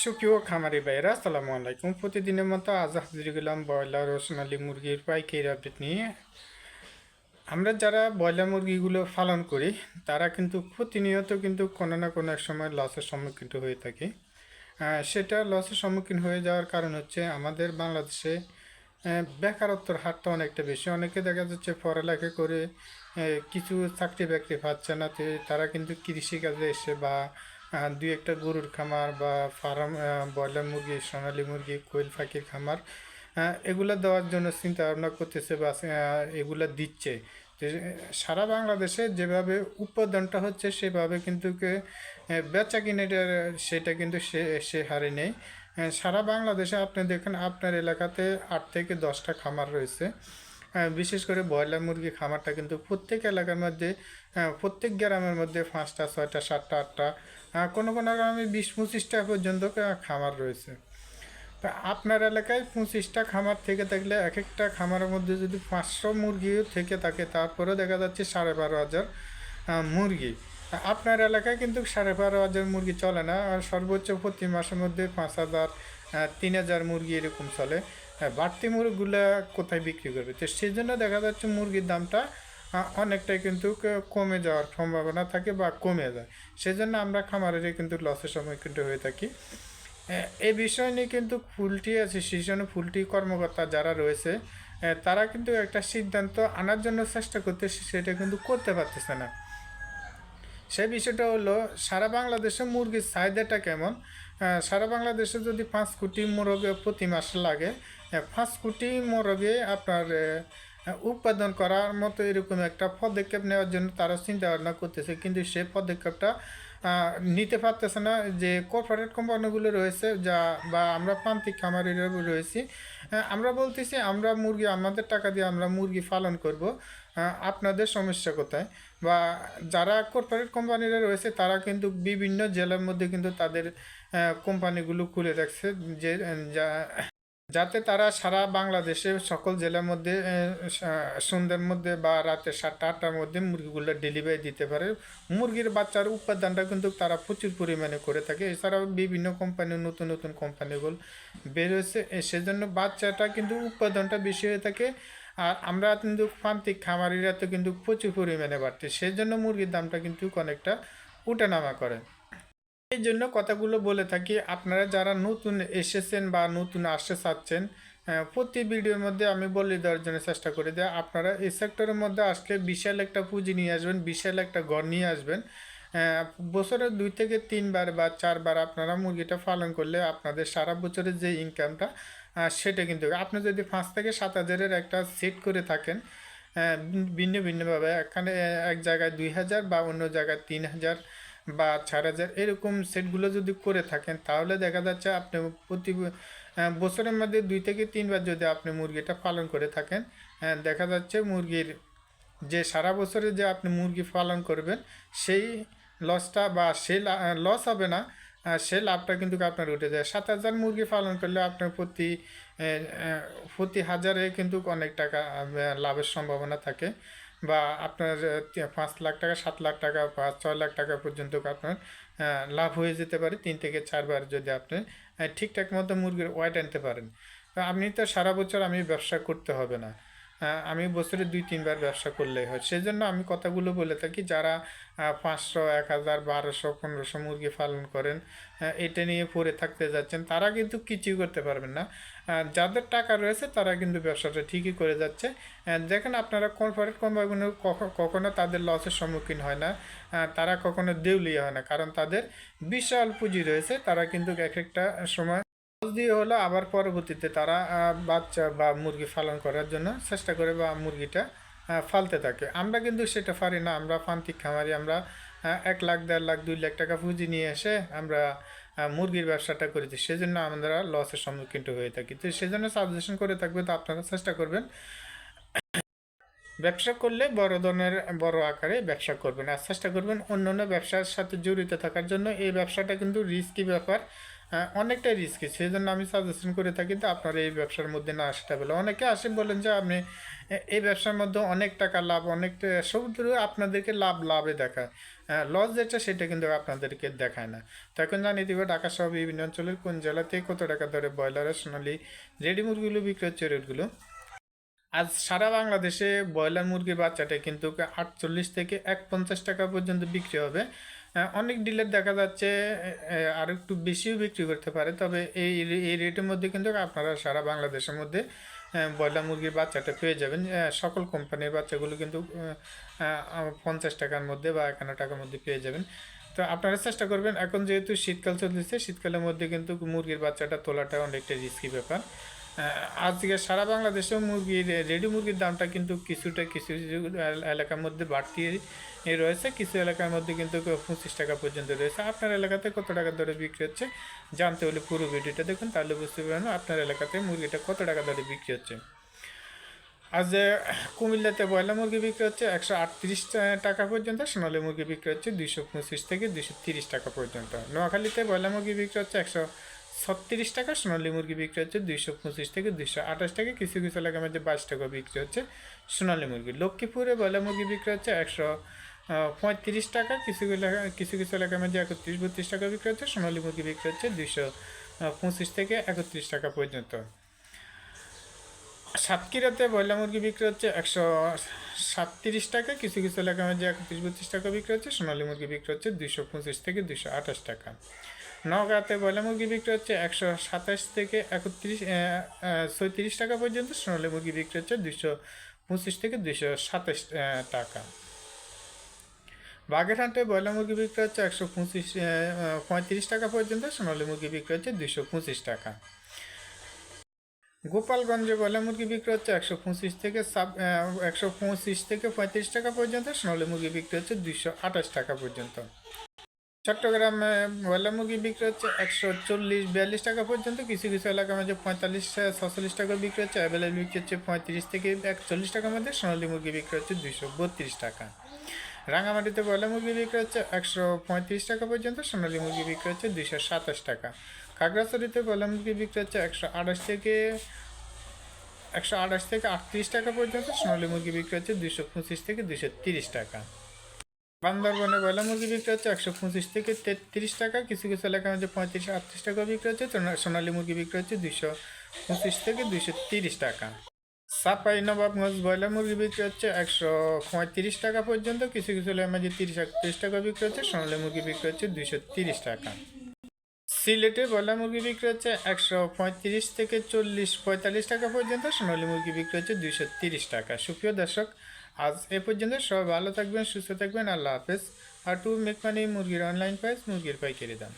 সুপ্রিয় খামারি ভাইরা আসসালামু আলাইকুম। প্রতিদিনের মতো আজ হাজির গেলাম ব্রয়লার ও সোনালী মুরগির পাইকারি আপডেট নিয়ে। আমরা যারা ব্রয়লার মুরগিগুলো পালন করি, তারা কিন্তু প্রতিনিয়ত কিন্তু কোনো না কোনো এক সময় লসের সম্মুখীন হয়ে থাকি। সেটা লসের সম্মুখীন হয়ে যাওয়ার কারণ হচ্ছে আমাদের বাংলাদেশে বেকারত্বর হারটা অনেকটা বেশি। অনেকে দেখা যাচ্ছে পড়ালেখা করে কিছু চাকরি বাকরি পাচ্ছে না তারা কিন্তু কৃষিকাজে এসে বা দুই একটা গরুর খামার বা ফার্ম ব্রয়লার মুরগি সোনালি মুরগি কোয়েল পাখির খামার আহ, এগুলা দেওয়ার জন্য চিন্তা ভাবনা করতেছে বা এগুলা দিচ্ছে। সারা বাংলাদেশে যেভাবে উৎপাদনটা হচ্ছে সেভাবে কিন্তু বেচা কিনেটার সেটা কিন্তু সে সে হারে নেই। সারা বাংলাদেশে আপনি দেখেন আপনার এলাকাতে আট থেকে দশটা খামার রয়েছে। বিশেষ করে ব্রয়লার মুরগি খামারটা কিন্তু প্রত্যেক এলাকার মধ্যে প্রত্যেক গ্রামের মধ্যে পাঁচটা ছয়টা সাতটা আটটা কোনো কোনো গ্রামে বিশ পঁচিশটা পর্যন্ত খামার রয়েছে। তা আপনার এলাকায় পঁচিশটা খামার থেকে থাকলে এক একটা খামারের মধ্যে যদি পাঁচশো মুরগিও থেকে থাকে, তারপরেও দেখা যাচ্ছে সাড়ে বারো হাজার মুরগি। আপনার এলাকায় কিন্তু সাড়ে বারো হাজার মুরগি চলে না, আর সর্বোচ্চ প্রতি মাসের মধ্যে পাঁচ হাজার তিন হাজার মুরগি এরকম চলে। বাড়তি মুরগিগুলো কোথায় বিক্রি করবে? তো সেই জন্য দেখা যাচ্ছে মুরগির দামটা অনেকটাই কিন্তু কমে যাওয়ার সম্ভাবনা থাকে বা কমে যায়। সেজন্য আমরা খামারের কিন্তু লসের সম্মুখীন হয়ে থাকি। এই বিষয় নিয়ে কিন্তু ফুলটি আছে শিশনে ফুলটি কর্মকর্তা যারা রয়েছে তারা কিন্তু একটা সিদ্ধান্ত আনার জন্য চেষ্টা করতে সেটা কিন্তু করতে পারতেছে না। সেই বিষয়টা হলো, সারা বাংলাদেশে মুরগির চাহিদাটা কেমন? সারা বাংলাদেশে যদি পাঁচ কোটি মোরগে প্রতি মাসে লাগে পাঁচ কোটি মোরগে আপনার উৎপাদন করার মতো এরকম একটা পদক্ষেপ নেওয়ার জন্য তারা চিন্তা ভাবনা করতেছে কিন্তু সে পদক্ষেপটা নিতে পারতেছে না যে কর্পোরেট কোম্পানিগুলো রয়েছে যা বা আমরা প্রান্তিক খামারিরা রয়েছি। আহ, আমরা বলতেছি আমরা মুরগি আমাদের টাকা দিয়ে আমরা মুরগি পালন করব। আপনাদের সমস্যা কোথায়? বা যারা কর্পোরেট কোম্পানিরা রয়েছে তারা কিন্তু বিভিন্ন জেলার মধ্যে কিন্তু তাদের কোম্পানিগুলো খুলে রাখছে যে যা- যাতে তারা সারা বাংলাদেশে সকল জেলার মধ্যে সন্ধ্যার মধ্যে বা রাতে সাতটা, আটটার মধ্যে মুরগিগুলো ডেলিভারি দিতে পারে। মুরগির বাচ্চার উৎপাদনটা কিন্তু তারা প্রচুর পরিমাণে করে থাকে। এছাড়াও বিভিন্ন কোম্পানি নতুন নতুন কোম্পানিগুলো বের হয়েছে। সেজন্য বাচ্চাটা কিন্তু উৎপাদনটা বেশি হয়ে থাকে। আর আমরা কিন্তু প্রান্তিক খামারিরা তো কিন্তু প্রচুর পরিমাণে বাড়তে। সেজন্য মুরগির দামটা কিন্তু অনেকটা উঠানামা করে। এই জন্য কথাগুলো বলে থাকি। আপনারা যারা নতুন এসেছেন বা নতুন আসতে চাচ্ছেন প্রতি ভিডিওর মধ্যে আমি বলে দেওয়ার জন্য চেষ্টা করি যে আপনারা এই সেক্টরের মধ্যে আসলে বিশাল একটা পুঁজি নিয়ে আসবেন, বিশাল একটা ঘর নিয়ে আসবেন। বছরে দুই থেকে তিনবার বা চারবার আপনারা মুরগিটা পালন করলে আপনাদের সারা বছরের যে ইনকামটা সেটা কিন্তু আপনি যদি পাঁচ থেকে সাত হাজারের একটা সেট করে থাকেন ভিন্ন ভিন্নভাবে, এখানে এক জায়গায় দুই হাজার বা অন্য জায়গায় তিন হাজার বা চার হাজার এরকম সেটগুলো যদি করে থাকেন, তাহলে দেখা যাচ্ছে আপনি প্রতি বছরের মধ্যে দুই থেকে তিনবার যদি আপনি মুরগিটা পালন করে থাকেন দেখা যাচ্ছে মুরগির যে সারা বছরে যে আপনি মুরগি পালন করবেন, সেই লসটা বা সেই লস হবে না সে লাভটা কিন্তু আপনার উঠে যায়। সাত হাজার মুরগি পালন করলে আপনার প্রতি প্রতি হাজারে কিন্তু অনেক টাকা লাভের সম্ভাবনা থাকে। বা আপনার পাঁচ লাখ টাকা, সাত লাখ টাকা বা ছয় লাখ টাকা পর্যন্ত আপনার লাভ হয়ে যেতে পারে তিন থেকে চারবার যদি আপনি ঠিকঠাক মতো মুরগির ওয়েট আনতে পারেন। আপনি তো সারা বছর আমি ব্যবসা করতে হবে না। আমি বছরে দুই, তিনবার ব্যবসা করলেই হয়। সেই জন্য আমি কথাগুলো বলে থাকি, যারা পাঁচশো, এক হাজার, বারোশো, পনেরোশো মুরগি পালন করেন এটা নিয়ে পড়ে থাকতে যাচ্ছেন, তারা কিন্তু কিছুই করতে পারবেন না। যাদের টাকা রয়েছে, তারা কিন্তু ব্যবসাটা ঠিকই করে যাচ্ছে। দেখেন আপনারা কর্পোরেট কোম্পানিগুলো কখ- কখনো তাদের লসের সম্মুখীন হয় না তারা কখনো দেউলিয়া হয় না, কারণ তাদের বিশাল পুঁজি রয়েছে, তারা কিন্তু এক একটা সময় দিয়ে হলো আবার পরবর্তীতে তারা বাচ্চা বা মুরগি পালন করার জন্য চেষ্টা করে বা মুরগিটা ফালতে থাকে। আমরা কিন্তু সেটা পারি না। আমরা প্রান্তিক খামারি, আমরা এক লাখ, দেড় লাখ, দুই লাখ টাকা পুঁজি নিয়ে এসে আমরা মুরগির ব্যবসাটা করেছি। সেজন্য আমরা লসের সম্মুখীন হয়ে থাকি। তো সেজন্য সাজেশন করে থাকবে তো আপনারা চেষ্টা করবেন। ব্যবসা করলে বড় ধরনের, বড় আকারে ব্যবসা করবেন। আর চেষ্টা করবেন অন্য অন্য ব্যবসার সাথে জড়িত থাকার জন্য। এই ব্যবসাটা কিন্তু রিস্কি ব্যাপার। অনেকটাই রিস্কি সেই জন্য আমি সাজেশন করে থাকি তো আপনারা এই ব্যবসার মধ্যে না আসতে বলে অনেকে আসে বলেন যে আপনি এই ব্যবসার মধ্যে অনেক টাকা লাভ, অনেক টা- শুধু আপনাদেরকে লাভ, লাভে দেখায়। লস যেটা সেটা কিন্তু আপনাদেরকে দেখায় না। তো এখন জানিয়ে দিব, ঢাকা সহ বিভিন্ন অঞ্চলের কোন জেলাতে কত টাকা ধরে ব্রয়লারের সোনালি রেডি মুরগিগুলো বিক্রি হচ্ছে রেটগুলো আজ সারা বাংলাদেশে ব্রয়লার মুরগির বাচ্চাটা কিন্তু আটচল্লিশ থেকে এক পঞ্চাশ টাকা পর্যন্ত বিক্রি হবে। অনেক ডিলার দেখা যাচ্ছে আর একটু বেশিও বিক্রি করতে পারে, তবে এই এই রেটের মধ্যে কিন্তু আপনারা সারা বাংলাদেশের মধ্যে ব্রয়লার মুরগির বাচ্চাটা পেয়ে যাবেন। সকল কোম্পানির বাচ্চাগুলো কিন্তু পঞ্চাশ টাকার মধ্যে বা একান্ন টাকার মধ্যে পেয়ে যাবেন। তো আপনারা চেষ্টা করবেন, এখন যেহেতু শীতকাল চলতেছে, শীতকালের মধ্যে কিন্তু মুরগির বাচ্চাটা তোলাটা অনেকটা রিস্কি ব্যাপার। আজকে সারা বাংলাদেশে মুরগির, রেডি মুরগির দামটা কিন্তু কিছুটা, কিছু কিছু এলাকার মধ্যে বাড়তি রয়েছে। কিছু এলাকার মধ্যে কিন্তু পঁচিশ টাকা পর্যন্ত রয়েছে। আপনার এলাকাতে কত টাকা দরে বিক্রি হচ্ছে জানতে হলে পুরো ভিডিওটা দেখুন, তাহলে বুঝতে পারবেন আপনার এলাকাতে মুরগিটা কত টাকা দরে বিক্রি হচ্ছে। আজ কুমিল্লাতে ব্রয়লার মুরগি বিক্রি হচ্ছে একশো আটত্রিশ টাকা পর্যন্ত, সোনালী মুরগি বিক্রি হচ্ছে দুইশো পঁচিশ থেকে দুইশো তিরিশ টাকা পর্যন্ত। নোয়াখালীতে ব্রয়লার মুরগি বিক্রি হচ্ছে একশো ছত্রিশ টাকা সোনালী মুরগি বিক্রি হচ্ছে দুইশো পঁচিশ থেকে দুইশো আঠাশ টাকা। কিছু কিছু এলাকার মধ্যে বাইশ টাকা বিক্রি হচ্ছে সোনালী মুরগি। লক্ষ্মীপুরে ব্রয়লার মুরগি বিক্রি হচ্ছে একশো পঁয়ত্রিশ টাকা। কিছু কিছু কিছু এলাকার মধ্যে একত্রিশ বত্রিশ টাকা বিক্রি হচ্ছে সোনালী মুরগি বিক্রি হচ্ছে দুইশো পঁচিশ থেকে একত্রিশ টাকা পর্যন্ত। সাতক্ষীরাতে ব্রয়লার মুরগি বিক্রি হচ্ছে একশো সাতত্রিশ টাকা। কিছু কিছু এলাকার মধ্যে একত্রিশ বত্রিশ টাকা বিক্রি হচ্ছে সোনালী মুরগি বিক্রি হচ্ছে দুইশো পঁচিশ থেকে দুইশো আঠাশ টাকা। নগাঁতে ব্রয়লার মুরগি বিক্রি হচ্ছে একশো সাতাশ থেকে একত্রিশ ছয়ত্রিশ টাকা পর্যন্ত, সোনালী মুরগি বিক্রি হচ্ছে দুশো পঁচিশ থেকে দুশো সাতাশ টাকা। বাগেরহাটে ব্রয়লার মুরগি বিক্রি হচ্ছে একশো পঁচিশ পঁয়ত্রিশ টাকা পর্যন্ত, সোনালী মুরগি বিক্রি হচ্ছে দুশো পঁচিশ টাকা। গোপালগঞ্জে ব্রয়লার মুরগি বিক্রি হচ্ছে একশো পঁচিশ থেকে সাব একশো পঁচিশ থেকে পঁয়ত্রিশ টাকা পর্যন্ত, সোনালী মুরগি বিক্রি হচ্ছে দুশো আঠাশ টাকা পর্যন্ত। চট্টগ্রামে ব্রয়লার মুরগি বিক্রি হচ্ছে একশো চল্লিশ বিয়াল্লিশ টাকা পর্যন্ত। কিছু কিছু এলাকার মধ্যে পঁয়তাল্লিশ ছচল্লিশ টাকা বিক্রি হচ্ছে। অ্যাভেলেবল বিক্রি হচ্ছে পঁয়ত্রিশ থেকে একচল্লিশ টাকার মধ্যে। সোনালী মুরগি বিক্রি হচ্ছে দুইশো বত্রিশ টাকা। রাঙামাটিতে ব্রয়লার মুরগি বিক্রি হচ্ছে একশো পঁয়ত্রিশ টাকা পর্যন্ত। সোনালী মুরগি বিক্রি হচ্ছে দুইশো সাতাশ টাকা। খাগড়াছড়িতে ব্রয়লার মুরগি বিক্রি হচ্ছে একশো আঠাশ থেকে একশো আঠাশ থেকে আটত্রিশ টাকা পর্যন্ত। সোনালী মুরগি বিক্রি হচ্ছে দুইশো পঁচিশ থেকে দুইশো তিরিশ টাকা। বান্দরবনে ব্রয়লার মুরগি বিক্রি হচ্ছে একশো পঁচিশ থেকে তেত্রিশ টাকা, কিছু কিছু এলাকার মধ্যে পঁয়ত্রিশ আটত্রিশ টাকা বিক্রি হচ্ছে, সোনা- সোনালী মুরগি বিক্রি হচ্ছে দুইশো পঁচিশ থেকে দুইশো তিরিশ টাকা। সাপাই নবাবগঞ্জ ব্রয়লার মুরগি বিক্রি হচ্ছে একশো পঁয়ত্রিশ টাকা পর্যন্ত, কিছু কিছু এলাকার মধ্যে তিরিশ একত্রিশ টাকা বিক্রি হচ্ছে, সোনালী মুরগি বিক্রি হচ্ছে দুইশো তিরিশ টাকা। সিলেটে ব্রয়লার মুরগি বিক্রি হচ্ছে একশো পঁয়ত্রিশ থেকে চল্লিশ পঁয়তাল্লিশ টাকা পর্যন্ত, সোনালী মুরগি বিক্রি হচ্ছে দুইশো তিরিশ টাকা। সুপ্রিয় দর্শক আজ এ পর্যন্ত সবাই ভালো থাকবেন, সুস্থ থাকবেন, আল্লাহ হাফেজ। আর টু মেক মানি মুরগির অনলাইন প্রাইস মুরগির পাইকারি দাম।